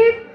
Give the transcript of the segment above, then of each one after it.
ಇಟ್ಟು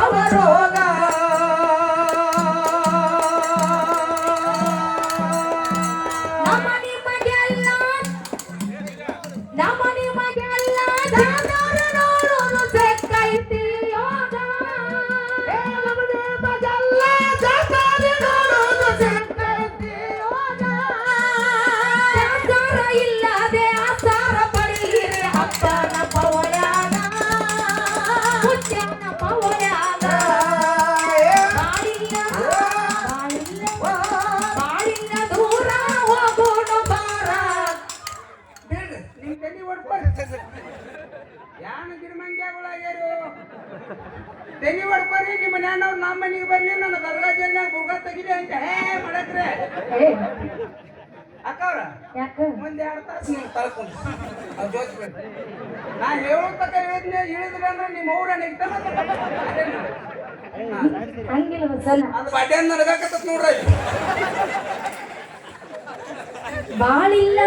ಕಳಿತಾನ ಅಕ್ಕವ್ರ? ಯಾಕ? ಮುಂದೆ ಎರಡು ತಾಸು ನೀವು ತಳ್ಕೊಂಡು. ಅವ್ರು ಜೋಸ್ಬೇಕು ನಾ ಹೇಳೋ ತಕ್ಕ ಹೇಳಿದ್ನೆ ಹೇಳಿದ್ರೆ ಅಂದ್ರೆ ನಿಮ್ಮ ಊರ ನೆಗ್ತಾನ ಹಂಗಿಲ್ಲ ಬಸಲ್ಲ ಅದು ಬಡ್ಡೆ ನೋಡ್ರಿ. ಬಾಳಿಲ್ಲ.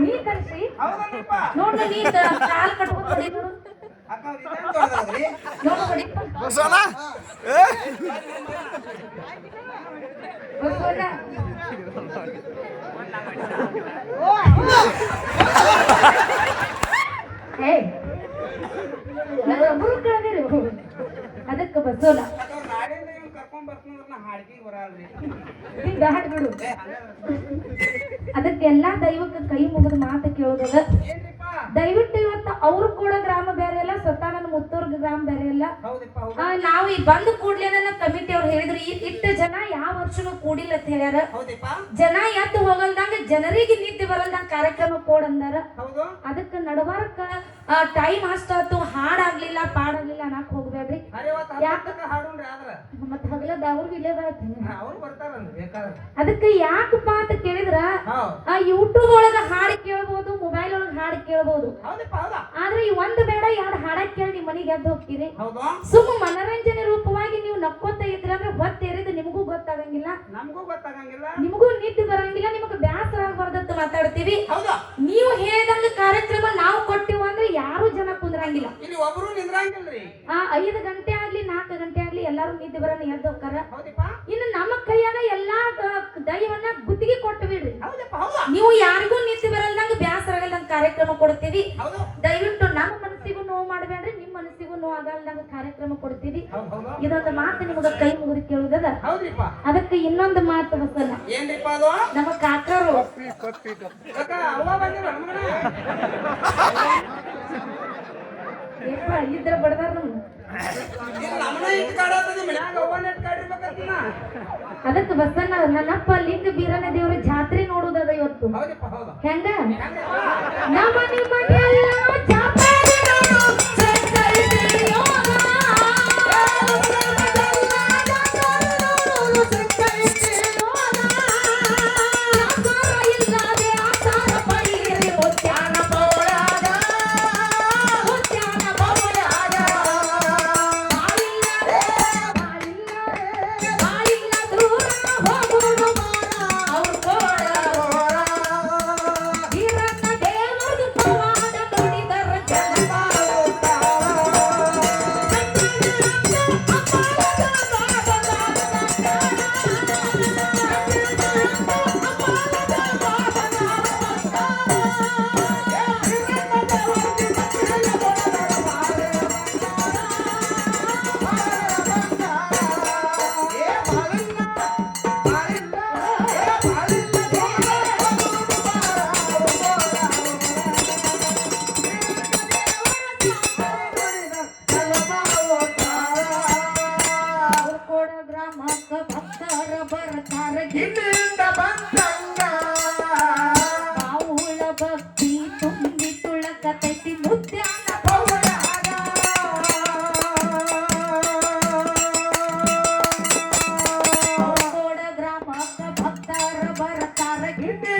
ನೀ ನೋಡು ನೀ ಕಾಲ್ ಕಟ್ಕೊಂಡು ನೋಡು. ಅಕ್ಕ ಅವ್ರ್ ಇದೇನ್ ದೊಡ್ಡದದ್ರಿ? ನೋಡು ಹೊಡಿ ಬಸವಣ್ಣ? ಏ? ಅದಕ್ಕೆ ಬಸೋಲಾ ಕರ್ಕೊಂಡ್ ಬರ್ತಂದ್ರ ನಾ ಬರಲ್ರಿ. ಹಿಂಗ ಹಾಡ್ಬಿಡು. ದೈವಕ್ಕೆ ಕೈ ಮುಗಿದ ಮಾತು ಕೇಳೋದದ. ದಯವಿಟ್ಟು ಇವತ್ತು ಅವ್ರು ಕೂಡ ಗ್ರಾಮ ಬೇರೆ ಅಲ್ಲ ಸ್ವತಃ ನನ್ನ ಮುತ್ತೂರ್ಗ ಗ್ರಾಮ ಬೇರೆ ಅಲ್ಲ. ನಾವು ಈ ಬಂದು ಕೂಡ್ಲೆ ನನ್ನ ಕಮಿಟಿ ಅವ್ರು ಹೇಳಿದ್ರು ಈ ಇಟ್ಟು ಜನ ಯಾವ ವರ್ಷನೂ ಕೂಡಿಲ್ಲ ಅಂತ ಹೇಳ್ಯಾರ. ಜನ ಎತ್ತು ಹೋಗಲ್ದಂಗ ಜನರಿಗೆ ನಿದ್ದೆ ಬರಲ್ದಂಗ ಕಾರ್ಯಕ್ರಮ ಕೋಡ್ ಅಂದಾರ. ಅದಕ್ಕೆ ನಡಬಾರಕ ಟೈಮ್ ಅಷ್ಟಾತು ಹಾಡಾಗ್ಲಿಲ್ಲ ಪಾಡಾಗ್ಲಿಲ್ಲ ಅನ್ನಕ್ ಹೋಗ್ಬೇಡ್ರಿ. ಅರೆ ಇವತ್ತು ಹತ್ತಕ್ಕ ಹಾಡುಣ್ರಿ ಆದ್ರ. ಮತ್ ಹಗಲದ ಅವ್ರು ಇಲ್ಲೇ ಅದಕ್ಕೆ ಯಾಕಪ್ಪ ಅಂತ ಕೇಳಿದ್ರ? ಆ ಯೂಟ್ಯೂಬ್ ಒಳಗ ಹಾಡು ಕೇಳ್ಬೋದು ಮೊಬೈಲ್ ಒಳಗ ಹಾಡು ಕೇಳ್ಬೋದು. ಆದ್ರೆ ಈ ಒಂದು ಬೇಡ ಎರಡು ಹಾಡ ಕೇಳಿ ನಿಮ್ ಮನೆಗೆ ಎದ್ದು ಹೋಗ್ತೀರಿ. ಸುಮ್ಮ ಮನರಂಜನೆ ರೂಪವಾಗಿ ನೀವು ನಕ್ಕೋತ ಇದ್ರಂದ್ರೆ ಹೊತ್ತೇರಿದ ನಿಮಗೂ ಗೊತ್ತಾಗಂಗಿಲ್ಲ. ನಮಗೂ ಗೊತ್ತಾಗಂಗಿಲ್ಲ. ನಿಮಗೂ ನಿದ್ದೆ ಬರಂಗಿಲ್ಲ ನಿಮಗೆ ಬ್ಯಾಸರ ಆಗ್ಬಾರ್ದತ್ತ ಮಾತಾಡ್ತೀವಿ ನೀವು ಹೇಳಿದಂಗ ಕಾರ್ಯಕ್ರಮ ನಾವು ಕೊಟ್ಟಿವ ಅಂದ್ರೆ ಯಾರು ಜನ ಕುಂದ್ರಂಗಿಲ್ಲ ಇಲ್ಲಿ ಒಬ್ರು ನಿಂದ್ರಂಗಿಲ್ರಿ. ಆ ಐದು ಗಂಟೆ ಆಗ್ಲಿ ನಾಲ್ಕು ಗಂಟೆ ಆಗ್ಲಿ ಎಲ್ಲಾರು ನಿದ್ದೆ ಬರೋಣ ಎದ್ದು ಹೋಗ್ತಾರ. ಇನ್ನು ನಮ್ಮ ಕೈಯಾಗ ಎಲ್ಲಾ ದೈವನ್ನ ಗುತ್ತಿಗೆ ಕೊಟ್ಟು ಬಿಡ್ರಿ ನೀವು ಯಾರಿಗೂ ನಿದ್ದೆ ಬರಲ್ದಂಗ ಬೇಸರ ಆಗಲ್ದಂಗ ಕಾರ್ಯಕ್ರಮ ಕೊಡ್ತೀವಿ. ದಯವಿಟ್ಟು ನಮ್ಮ ಮನಸ್ಸಿಗೂ ನೋವು ಮಾಡಬೇಡ್ರಿ ನಿಮ್ಮ ಮನಸ್ಸಿಗೂ ನೋವು ಆಗಲ್ದಂಗ ಕಾರ್ಯಕ್ರಮ ಕೊಡ್ತೀವಿ. ಇದೊಂದು ಮಾತು ನಿಮಗ ಕೈ ಮುಗಿದು ಕೇಳುದದ. ಅದಕ್ಕೆ ಇನ್ನೊಂದು ಮಾತು ಹೊಸಲ್ಲ ನಮ್ಮ ಕಾಕರು. ಇದ್ರ ಬಡದಾರ ಕಾಡಿರ್ಬೇಕಂತನ. ಅದಕ್ಕೆ ನನ್ನಪ್ಪ ಲಿಂಗ ಬೀರನ ದೇವ್ರ ಜಾತ್ರೆ ನೋಡುದದ ಇವತ್ತು. ಹೆಂಗ? ನಮ್ಮ ನಮ್ಮ அரைக்கிட்டு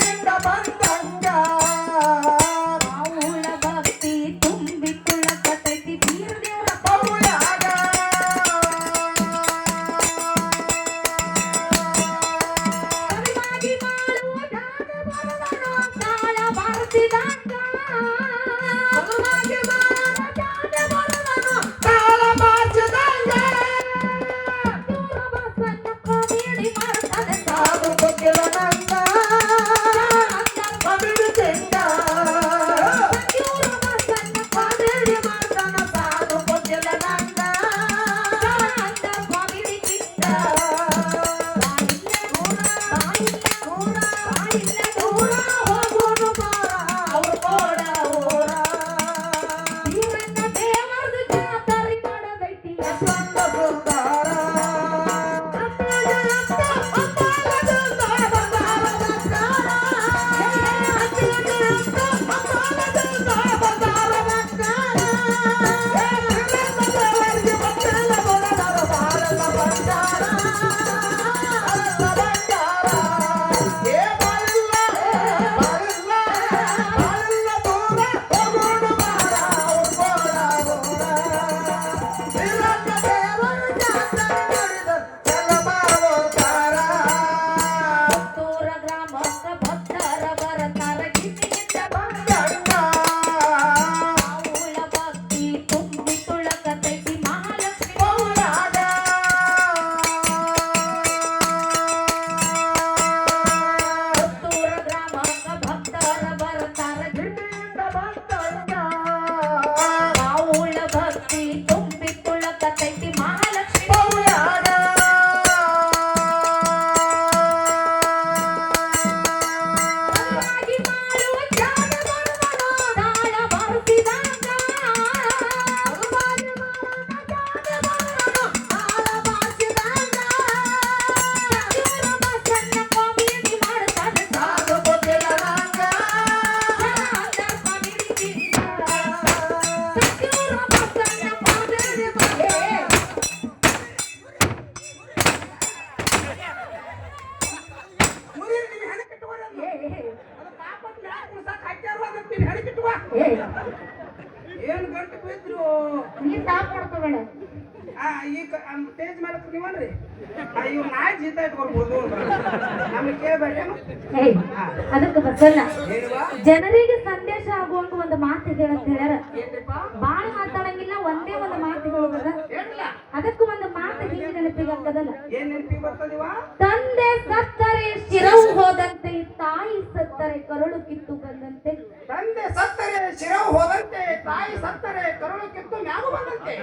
ನೀ ಸಾಕ್ ಆ ಈಗ ಸ್ಟೇಜ್ ಮೇಲೆ ನೀವನ್ರಿ ಇವ್ ನಾಯಿ ಜೀತ ಇಟ್ಕೊಳ್ಬೋದು. ನಮ್ಗೆ ಕೇಳಬೇಡ ಅದಕ್ಕೆ ಬಸಲ್ಲ ಜನರಿಗೆ ಸಂದೇಶ ಆಗುವಂತ ಒಂದು ಮಾತು ಹೇಳಂತ ಹೇಳ್ಯಾರ. ಏನ್ರಿಪ್ಪ? ಬಾಳ ಮಾತಾಡಂಗಿಲ್ಲ ಒಂದೇ ಒಂದು ಮಾತು ಹೇಳುವುದ ಅದಕ್ಕೂ ಒಂದು ಮಾತು ಹಿಂಗೆ ನೆನಪಿಗೆ ಬರ್ತದಿವ ತಂದೆ ಸತ್ತರೆ ಶಿರವು ಹೋದಂತೆ ತಾಯಿ ಸತ್ತರೆ ಕರುಳು ಕಿತ್ತು ಬಂದಂತೆ. ತಂದೆ ಸತ್ತರೆ ಶಿರವು ಹೋದಂತೆ ತಾಯಿ ಸತ್ತರೆ ಕರುಳು ಕಿತ್ತು ಮ್ಯಾಗು ಬಂದಂತೆ.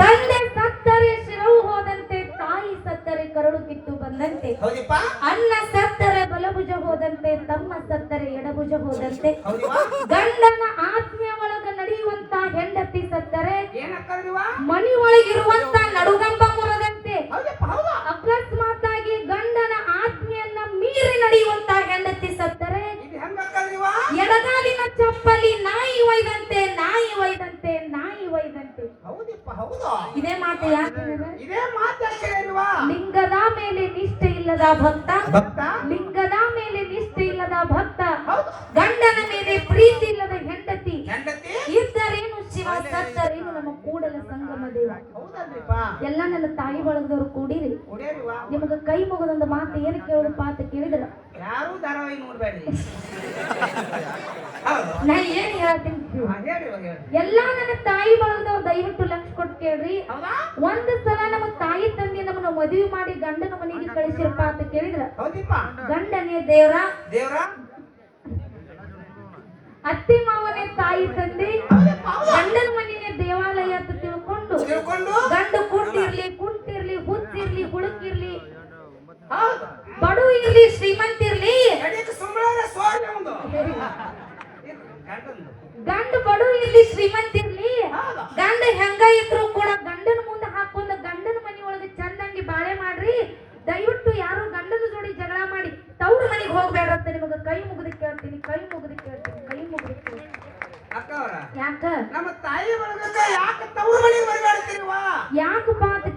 ತಂದೆ ಸತ್ತರೆ ಶಿರವು ಹೋದಂತೆ ತಾಯಿ ಸತ್ತರೆ ಕರುಳು ಕಿತ್ತು ಬಂದಂತೆ. ಅನ್ನ ಸತ್ತರೆ ಬಲಭುಜ ಹೋದಂತೆ ತಮ್ಮ ಸತ್ತರೆ ಎಡಭುಜ ಹೋದಂತೆ. ಗಂಡನ ಆತ್ಮೀಯ ಒಳಗ ನಡೆಯುವಂತ ಹೆಂಡತಿ ಸತ್ತರೆ ಮನಿ ಒಳಗಿರುವಂತ ನಡುಗಂಬ ಮುರದಂತೆ. ಅಕಸ್ಮಾತ್ ಆಗಿ ಗಂಡನ ಆತ್ಮೆಯನ್ನ ಮೀರಿ ನಡೆಯುವಂತ ಹೆಂಡತಿ ಸತ್ತರೆ. ಎಡಗಾಲಿನ ಚಪ್ಪಲಿ ನಾಯಿ ಒಯ್ದಂತೆ ನಾಯಿ ಒಯ್ದಂತೆ ನಾಯಿ ಒಯ್ದಂತೆ ಹೌದಿಪ್ಪ ಹೌದು ಇದೇ ಮಾತು ಯಾಕೆ? ಇದೇ ಮಾತಾಡ್ತೀರಿವ ಲಿಂಗದ ಮೇಲೆ ನಿಷ್ಠೆ ಇಲ್ಲದ ಭಕ್ತ. ಭಕ್ತ? ಲಿಂಗದ ಮೇಲೆ ನಿಷ್ಠೆ ಇಲ್ಲದ ಭಕ್ತ. ಗಂಡನ ಮೇಲೆ ಪ್ರೀತಿ ಇಲ್ಲದ ಹೆಂಡತಿ. ಹೆಂಡತಿ? ಇದ್ದರೇನು ಶಿವ ನಮ್ಮ ಕೂಡಲ ಸಂಗಮ ದೇವ. ಎಲ್ಲ ನನ್ನ ತಾಯಿ ಬಳಗದವ್ರು ಕೂಡಿರಿ. ನಿಮಗ ಕೈ ಮುಗದೊಂದು ಮಾತು ಏನು ಕೇಳೋದಪ್ಪ ಅಂತ ಕೇಳಿದ್ರ? ಯಾರು ಧಾರಾವಾಹಿ ನೋಡ್ಬೇಡಿ ನಾ ಏನ್ ಹೇಳ್ತೀನಿ ಎಲ್ಲಾ ನನ್ನ ತಾಯಿ ಬಳಗದವ್ರು ದಯವಿಟ್ಟು ಲಕ್ಷ ಕೊಟ್ಟು ಕೇಳ್ರಿ. ಒಂದ್ ಸಲ ನಮ್ಮ ತಾಯಿ ತಂದೆ ನಮ್ಮನ್ನ ಮದುವೆ ಮಾಡಿ ಗಂಡನ ಮನೆಗೆ ಕಳಿಸಿರಪ್ಪ ಅಂತ ಕೇಳಿದ್ರ? ಗಂಡನೇ ದೇವ್ರ? ದೇವ್ರ? ಅತ್ತಿ ಮಾವನೇ ತಾಯಿ ತಂದೆ ಹೌದಪ್ಪ ಹೌದಾ ಗಂಡನ ಮನೆನೇ ದೇವಾಲಯ ಅಂತ ತಿಳ್ಕೊಂಡು ತಿಳ್ಕೊಂಡು ಗಂಡು ಕುಂಟಿರ್ಲಿ ಕುಂಟಿರ್ಲಿ ಹುಚ್ಚಿರ್ಲಿ ಹುಡುಕಿರ್ಲಿ ಹೌದು ಬಡು ಇರ್ಲಿ ಶ್ರೀಮಂತ ಇರ್ಲಿ ಕಡಿಯಕ್ಕೆ ಸುಮ್ಮನೆ ಸೋರ್ಯ ಒಂದು ಗಂಡಂದು ಗಂಡು ಬಡು ಇಲ್ಲಿ ಶ್ರೀಮಂತ ಇರ್ಲಿ ಗಂಡ ಹೆಂಗ ಇದ್ರು ಕೂಡ ಗಂಡನ ಮುಂದೆ ಹಾಕೊಂಡು ಗಂಡನ ಮನೆ ಒಳಗೆ ಚಂದಂಗಿ ಬಾಳೆ ಮಾಡ್ರಿ ದಯವಿಟ್ಟು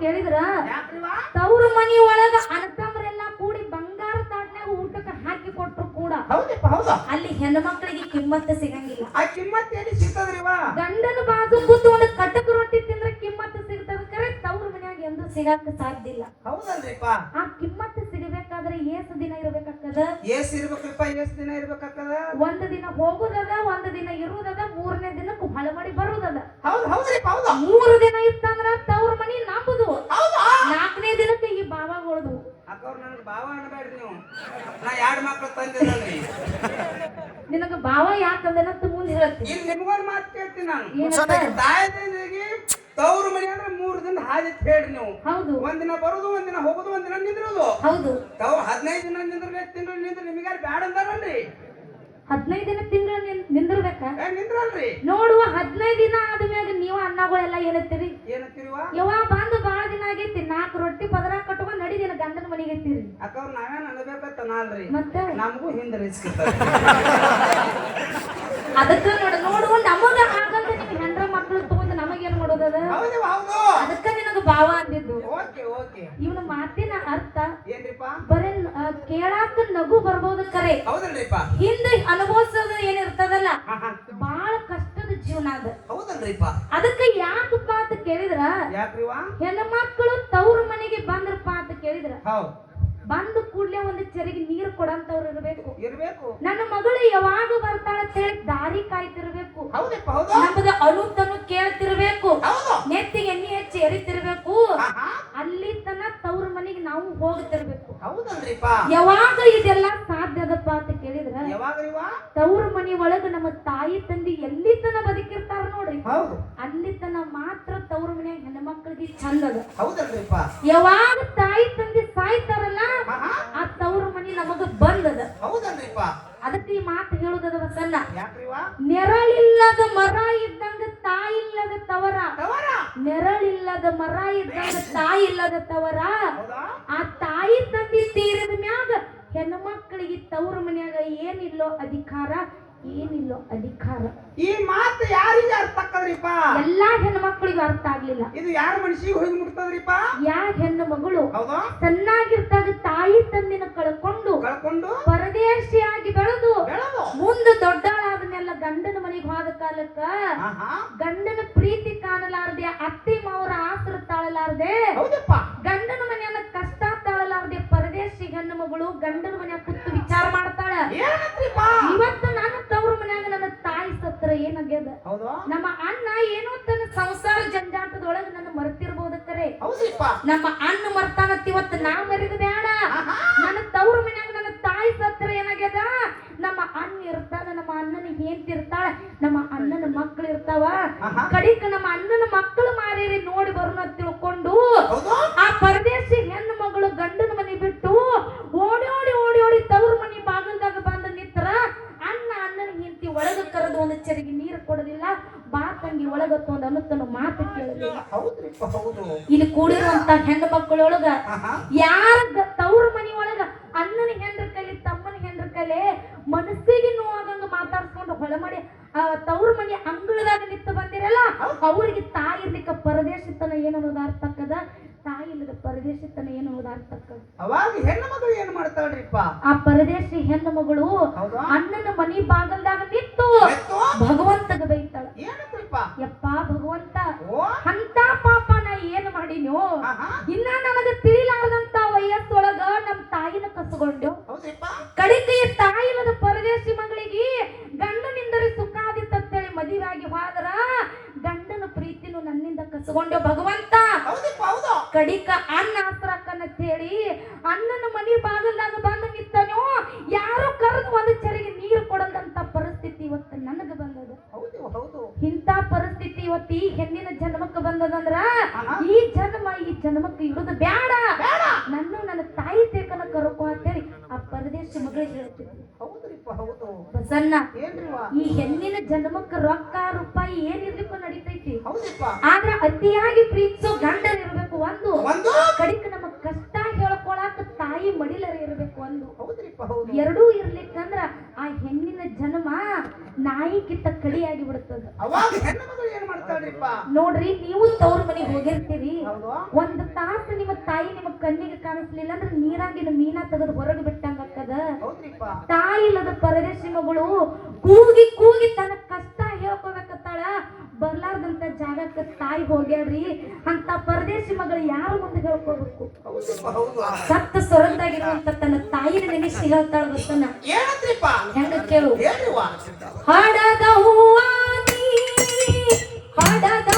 ಕೇಳಿದ್ರ ಯಾಕ್ರಿವ ತವ್ರ ಮನಿ ಒಳಗ ಅಣ್ಣತಮ್ಮರೆಲ್ಲ ಕೂಡಿ ಬಂಗಾರ ತಾಟ್ನ್ಯಾಗ ಊಟಕ್ಕೆ ಹಾಕಿ ಕೊಟ್ರು ಕೂಡ ಹೌದಪ್ಪ ಹೌದಾ ಅಲ್ಲಿ ಹೆಣ್ಮಕ್ಳಿಗೆ ಕಿಮ್ಮತ್ತ ಸಿಗಂಗಿಲ್ಲ ಆ ಕಿಮ್ಮತ್ ಎಲ್ಲಿ ಸಿಗ್ತದ್ರಿವ ಗಂಡನ ಬಾಜು ಕೂತು ಒಂದು ಕಟಕ್ ರೊಟ್ಟಿ ತಿಂದ್ರೆ ಕಿಮ್ಮತ್ತು ಸಿಗ್ತದ ಕರೆ ತವ್ರ ಮನ್ಯಾಗ ಎಂದು ಸಿಗಾಕ ಸಾಧ್ಯ ಇಲ್ಲ ಹೌದಲ್ರಿಪ್ಪ. ಆ ಕಿಮ್ಮತ್ತು ಸಿಗಬೇಕಾದ್ರೆ ಏಸ್ ದಿನ ಇರ್ಬೇಕಾಗ್ತದ? ಏಸ್ ಇರ್ಬೇಕ್ರಿಪ್ಪ ಏಸ್ ದಿನ ಇರ್ಬೇಕಾಗ್ತದ? ಒಂದು ದಿನ ಹೋಗುದದ ಒಂದು ದಿನ ಇರುವುದದ ಮೂರನೇ ದಿನಕ್ಕೆ ಹೊಳಮಡಿ ಬರುದದ. ಹೌದು ಹೌದ್ರಿಪ್ಪ ಹೌದು. ಮೂರು ದಿನ ಇತ್ತಂದ್ರ ತವ್ರ ಮನಿ ನಂಬುದು ಹೌದಾ ನಾಲ್ಕನೇ ದಿನಕ್ಕೆ ಈ ಅಕ್ಕವ್ರು ನನಗೆ ಭಾವ ಅನ್ಬೇಡ್ರಿ ನೀವು. ನಾ ಎರಡು ಮಕ್ಕಳು ತಂದಿದ್ದಲ್ರಿ ನಿನಗ ಭಾವ ಯಾಕಂದ್ರೆ ಮುಂದೆ ಹೇಳ್ತೀನಿ. ಇಲ್ಲಿ ನಿಮ್ಗೊಂದು ಮಾತು ಕೇಳ್ತೀನಿ ನಾನು? ತಾಯದಿಗೆ ತವ್ರ ಮನೆ ಅಂದ್ರೆ ಮೂರು ದಿನ ಹಾದಿ ಹೇಳಿ ನೀವು. ಹೌದು. ಒಂದಿನ ಬರೋದು ಒಂದಿನ ಹೋಗೋದು ಒಂದಿನ ನಿಂದ್ರೋದು. ಹೌದು. ತಾವು ಹದಿನೈದು ದಿನ ನಿಂದ್ರಬೇಕು ತಿಂಗಳು ನಿಂದ್ರೆ ನಿಮಗೆ ಬ್ಯಾಡ ಅಂದಾರಲ್ರಿ ಹದಿನೈದು ದಿನ ತಿಂಗಳ ನಿಂದಿರ್ಬೇಕ? ನಿಂದ್ರಲ್ರಿ. ನೋಡುವ ಹದಿನೈದು ದಿನ ಆದ್ಮ್ಯಾಗ ನೀವು ಅನ್ನಗಳೆಲ್ಲ ಏನತ್ತೀರಿ? ಯಾವ ಯವ್ವ ಬಂದು ಬಹಳ ದಿನ ಆಗೈತಿ ನಾಲ್ಕು ರೊಟ್ಟಿ ಪದರ ಕಟ್ಕೊಂಡ್ ನಡಿದಿನ ಗಂಡನ ಮನೆಗೆ ಐತಿರಿ ಅಕ್ಕವ್ರು ನಾವೇನ್ ಮತ್ತೆ? ನಮಗೂ ಹಿಂದೆ ರಿಸ್ಕ್ ಅದಕ್ಕ ನೋಡ ನೋಡುವ ನಮಗ ಆಗಲ್ದ ನಿಮ್ ಹೆಂಡ್ರ ಮಕ್ಳು ತಗೊಂಡು ನಮಗೇನ್ ಮಾಡೋದದ? ಅದಕ್ಕ ನಿನಗ ಭಾವ ಅಂದಿದ್ದು. ಓಕೆ ಓಕೆ ಇವನ ಮಾತಿನ ಅರ್ಥ ಏನ್ರಿಪ್ಪ ಬರೇ ಆ, ಕೇಳಾಕ ನಗು ಬರ್ಬೋದು ಕರೆ. ಹೌದಲ್ರಿಪ್ಪ. ಹಿಂದೆ ಅನುಭವಿಸೋದು ಏನಿರ್ತದಲ್ಲ ಬಾಳ ಕಷ್ಟದ ಜೀವನ ಅದ. ಹೌದಲ್ರಿಪ್ಪ. ಅದಕ್ಕ ಯಾಕಪ್ಪ ಅಂತ ಕೇಳಿದ್ರ? ಹೆಣ್ಮಕ್ಳು ತವ್ರ ಮನೆಗೆ ಬಂದ್ರಪ್ಪ ಅಂತ ಕೇಳಿದ್ರ. ಬಂದ ಕೂಡ್ಲೆ ಒಂದು ಚೆರಿಗೆ ನೀರು ಕೊಡಂತವ್ರು ಇರಬೇಕು. ಇರಬೇಕು. ನನ್ನ ಮಗಳು ಯಾವಾಗ ಬರ್ತಾಳ ಅಂತ ಹೇಳಿ ದಾರಿ ಕಾಯ್ತಿರ್ಬೇಕು. ಹೌದಪ್ಪ ಹೌದು. ನಮ್ಮದ ಅಳುತನು ಕೇಳ್ತಿರ್ಬೇಕು. ಹೌದು. ನೆತ್ತಿಗೆ ಎಣ್ಣೆ ಹೆಚ್ಚಿ ಎರಿತಿರ್ಬೇಕು. ಅಲ್ಲಿ ತನ ತವ್ರ ಮನೆಗೆ ನಾವು ಹೋಗ್ತಿರ್ಬೇಕು. ಹೌದಲ್ರಿಪ್ಪ. ಯಾವಾಗ ಇದೆಲ್ಲ ಸಾಧ್ಯ ಅದಪ್ಪ ಅಂತ ಕೇಳಿದ್ರ ಯಾವಾಗ ತವ್ರ ಮನಿ ಒಳಗ ನಮ್ಮ ತಾಯಿ ತಂದೆ ಎಲ್ಲಿ ತನ ಬದುಕಿರ್ತಾರ ನೋಡ್ರಿ. ಹೌದು. ಅಲ್ಲಿ ತನ ಮಾತ್ರ ತವ್ರ ಮನೆ ಹೆಣ್ಮಕ್ಳಿಗೆ ಚಂದದ ಹೌದಲ್ರಿಪ್ಪ. ಯಾವಾಗ ತಾಯಿ ತಂದೆ ಸಾಯ್ತಾರಲ್ಲ ಹಾ ಹಾ ಆ ತವ್ರ ಮನಿ ನಮಗ ಬಂದದ ಹೌದಲ್ರಿಪ್ಪ ಅದಕ್ಕೆ ಈ ಮಾತು ಹೇಳುದದ ನೆರಳಿಲ್ಲದ ಮರ ಇದ್ದಂಗ ತಾಯಿ ಇಲ್ಲದ ತವರ. ನೆರಳಿಲ್ಲದ ಮರ ಇದ್ದಂಗ ತಾಯಿ ಇಲ್ಲದ ತವರ. ಆ ತಾಯಿ ತಂದಿ ತೀರದ ಮ್ಯಾಗ ಹೆಣ್ಣು ಮಕ್ಕಳಿಗೆ ತವ್ರ ಮನ್ಯಾಗ ಏನಿಲ್ಲೋ ಅಧಿಕಾರ ಏನಿಲ್ಲೋ ಅಧಿಕಾರ. ಈ ಮಾತು ಯಾರಿಗೆ ಅರ್ಥ ಆಗ್ತದ್ರಿಪ್ಪ? ಎಲ್ಲಾ ಹೆಣ್ಣು ಮಕ್ಕಳಿಗೂ ಅರ್ಥ ಆಗ್ಲಿಲ್ಲ. ಇದು ಯಾರ ಮನಸ್ಸಿಗೆ ಹೋಗಿ ಮುಟ್ತದ್ರಿಪ್ಪ? ಯಾ ಹೆಣ್ಣು ಮಗಳು? ಹೌದಾ. ಸಣ್ಣಾಗಿರ್ತಾಗ ತಾಯಿ ತಂದಿನ ಕಳ್ಕೊಂಡು ಕಳ್ಕೊಂಡು ಪರದೇಶಿಯಾಗಿ ಬೆಳೆದು ಮುಂದೆ ದೊಡ್ಡಳಾದ್ಮೇಲೆ ಗಂಡನ ಮನೆಗೆ ಹೋದ ಕಾಲಕ್ಕ ಗಂಡನ ಪ್ರೀತಿ ಕಾಣಲಾರದೆ ಅತ್ತಿ ಮಾವರ ಆಸರ ತಾಳಲಾರದೆ ಗಂಡನ ಮನೆಯನ್ನ ಕಷ್ಟ ತಾಳಲಾರದೆ ಪರದೇಶಿ ಹೆಣ್ಣು ಮಗಳು ಗಂಡನ ಮನೆಯ ವಿಚಾರ ಮಾಡ್ತಾಳ. ಇವತ್ತು ನಾನು ತವ್ರ ಮನ್ಯಾಗ ನನ್ನ ತಾಯಿ ಸತ್ರ ಏನಾಗ್ಯದ? ನಮ್ಮ ಅಣ್ಣ ಏನೋ ತನ್ನ ಸಂಸಾರ ಜಂಜಾಟದೊಳಗ ನನ್ನ ಮರ್ತಿರ್ಬೋದು ಕರೆ. ನಮ್ಮ ಅಣ್ಣ ಮರ್ತಾನತ್ ಇವತ್ತು ನಾ ಮರಿದ ಬೇಡ ಹಾ ನನ್ನ ತವ್ರ ಮನ್ಯಾಗ ನನ್ನ ತಾಯಿ ಸತ್ರ ಏನಾಗ್ಯದ? ನಮ್ಮ ಅಣ್ಣ ಇರ್ತಾನ ನಮ್ಮ ಅಣ್ಣನ ಹೆಂಡತಿ ಇರ್ತಾಳ ನಮ್ಮ ಅಣ್ಣನ ಮಕ್ಳು ಇರ್ತಾವ. ಕಡಿಕ ನಮ್ಮ ಅಣ್ಣನ ಮಕ್ಕಳು ಮಾರಿರಿ ನೋಡಿ ಬರೋಣ ತಿಳ್ಕೊಂಡು ಆ ಪರದೇಶಿ ಹೆಣ್ಣು ಮಗಳು ಗಂಡನ ಮನೆ ಬಿಟ್ಟು ಓಡಿ ಓಡಿ ಓಡಿ ಓಡಿ ತವ್ರ ಮನೆ ಬಾಗಲ್ದಾಗ ಬಂದ ನಿಂತರ ಅಣ್ಣ ಅಣ್ಣನ ಹೆಂಡತಿ ಒಳಗ ಕರೆದು ನೀರು ಕೊಡಲಿಲ್ಲ. ಬಾ ತಂಗಿ ಒಳಗತ್ತು ಒಂದು ಅನ್ನುತ್ತನ ಮಾತು ಹೌದು. ಇಲ್ಲಿ ಕೂಡಿರುವಂತ ಹೆಣ್ಣು ಮಕ್ಕಳೊಳಗ ಯಾರ ತವ್ರ ಮನಿ ಒಳಗ ಅಣ್ಣನ ಹೆಂಡ್ರ ಕಲೆ ತಮ್ಮನ ಹೆಂಡ್ರ ಕಲೆ ಮನಸ್ಸಿಗೆ ನೋವಾಗಂಗ ಮಾತಾಡ್ಸ್ಕೊಂಡು ಹೊಳೆ ಮಾಡಿ ಆ ತವ್ರ ಮನಿ ಅಂಗಳದಾಗ ನಿಂತು ಬಂದಿರಲ್ಲ ಅವ್ರಿಗೆ ತಾಯಿ ಪರದೇಶ ಪರದೇಶತನ ಏನು ಅನ್ನೋದು ಅರ್ಥ ಆಕ್ಕದ ತಾಯಿ ತನ ಪರದೇಶತನ ಏನು ಅವಾಗ ಹೆಣ್ಣು ಮಗಳು ಏನ್ ಮಾಡ್ತಾಳ್ರಿಪ್ಪ? ಆ ಪರದೇಶಿ ಹೆಣ್ಣು ಮಗಳು ಅಣ್ಣನ ಮನಿ ಬಾಗಲ್ದಾಗ ನಿಂತು ಎತ್ತು? ಭಗವಂತಗ ಬೈತಾಳ. ಏನಂತ್ರಿಪ್ಪ ಯಪ್ಪ ಭಗವಂತ ಅಂತ ಪಾಪ ನಾ ಏನ್ ಮಾಡಿನೋ? ಇನ್ನ ನನಗ ತಿಳಿಲಾರದಂತ ವಯಸ್ಸೊಳಗ ನಮ್ ತಾಯಿನ ಕಸ್ಕೊಂಡು ಕಡಿಕೆ ತಾಯಿನದ ತಾಯಿಲದ ಪರದೇಶಿ ಮಗಳಿಗೆ ಗಂಡನಿಂದಲೇ ಸುಖಾದಿತ್ತಂತೇಳಿ ಮದುವೆಯಾಗಿ ಹೋದ್ರ ಗಂಡನ ಪ್ರೀತಿನು ನನ್ನಿಂದ ಕಸಗೊಂಡು ಭಗವಂತ? ಕಡಿಕ ಅನ್ನ ಆಸ್ತ್ರಕ್ಕನ್ನ ಹೇಳಿ ಅನ್ನನ ಮನಿ ಬಾಗಲ್ದಾಗ ಬಂದು ನಿಂತನೋ ಯಾರು ಕರೆದು ಒಂದು ಚರಿಗೆ ನೀರು ಕೊಡದಂತ ಪರಿಸ್ಥಿತಿ ಇವತ್ತು ನನಗೆ ಬಂದದ ಹೌದು ಹೌದು. ಇಂಥ ಪರಿಸ್ಥಿತಿ ಇವತ್ತು ಈ ಹೆಣ್ಣಿನ ಜನ್ಮಕ್ಕೆ ಬಂದದಂದ್ರ ಈ ಜನ್ಮ ಈ ಜನ್ಮಕ್ಕೆ ಇಡುದು ಬೇಡ ನನ್ನ ನನ್ನ ತಾಯಿ ತೇಕನ ಕರಕೋ ಅಂತೇಳಿ ಆ ಪರದೇಶ ಮಗಳಿಗೆ ಹೇಳ್ತಿದ್ವಿ ಹೌದ್ರಿಪ್ಪ ಹೌದು. ಈ ಹೆಣ್ಣಿನ ಜನ್ಮಕ್ಕೆ ರೊಕ್ಕ ರೂಪಾಯಿ ಏನಿರ್ಲಿಕ್ಕೂ ನಡೀತೈತಿ. ಆದ್ರೆ ಅತಿಯಾಗಿ ಪ್ರೀತಿಸೋ ಗಂಡನ್ ಇರ್ಬೇಕು ಒಂದು ಒಂದು? ಕಡಿಕ ನಮ್ಮ ಕಷ್ಟ ಹೇಳ್ಕೊಳಕ ತಾಯಿ ಮಡಿಲರ ಇರಬೇಕು ಒಂದು ಎರಡೂ ಇರ್ಲಿಕ್ಕಂದ್ರ ಆ ಹೆಣ್ಣಿನ ಜನ್ಮ ನಾಯಿ ಕಡಿಯಾಗಿ ಬಿಡುತ್ತದೆ ಅವಾಗ ಹೆಣ್ಣು ಮಗಳು ಏನ್ ಮಾಡ್ತಾಳ ನೋಡ್ರಿ ನೀವು ತವ್ರ ಮನೆಗೆ ಹೋಗಿರ್ತೀರಿ. ಒಂದ್ ತಾಸು ನಿಮ್ಮ ತಾಯಿ ನಿಮ್ಮ ಕಣ್ಣಿಗೆ ಕಾಣಿಸ್ಲಿಲ್ಲ ಅಂದ್ರೆ ನೀರಾಗಿನ ಮೀನಾ ತೆಗೆದು ಹೊರಗೆ ಬಿಟ್ಟಂಗ ಹೌದ್ರಿಪ್ಪ. ತಾಯಿ ಇಲ್ಲದ ಪರದೇಶಿ ಮಗಳು ಕೂಗಿ ಕೂಗಿ ತನ್ನ ಕಷ್ಟ ಹೇಳ್ಕೊಬೇಕತ್ತಾಳ. ಬರ್ಲಾರ್ದಂತ ಜಾಗಕ್ಕೆ ತಾಯಿ ಹೋಗ್ಯಾಳ್ರಿ ಅಂತ ಪರದೇಶಿ ಮಗಳು ಯಾರು ಮುಂದೆ ಹೇಳ್ಕೋಬೇಕು? ಸತ್ತ ಸೊರಂದಾಗಿರುವಂತ ತನ್ನ ತಾಯಿನ ನೆನೆಸಿ ಹೇಳ್ತಾಳ ಗೊತ್ತನ ಹೆಂಗ ಕೇಳು. ಹೂವ ನೀ ಹಡದ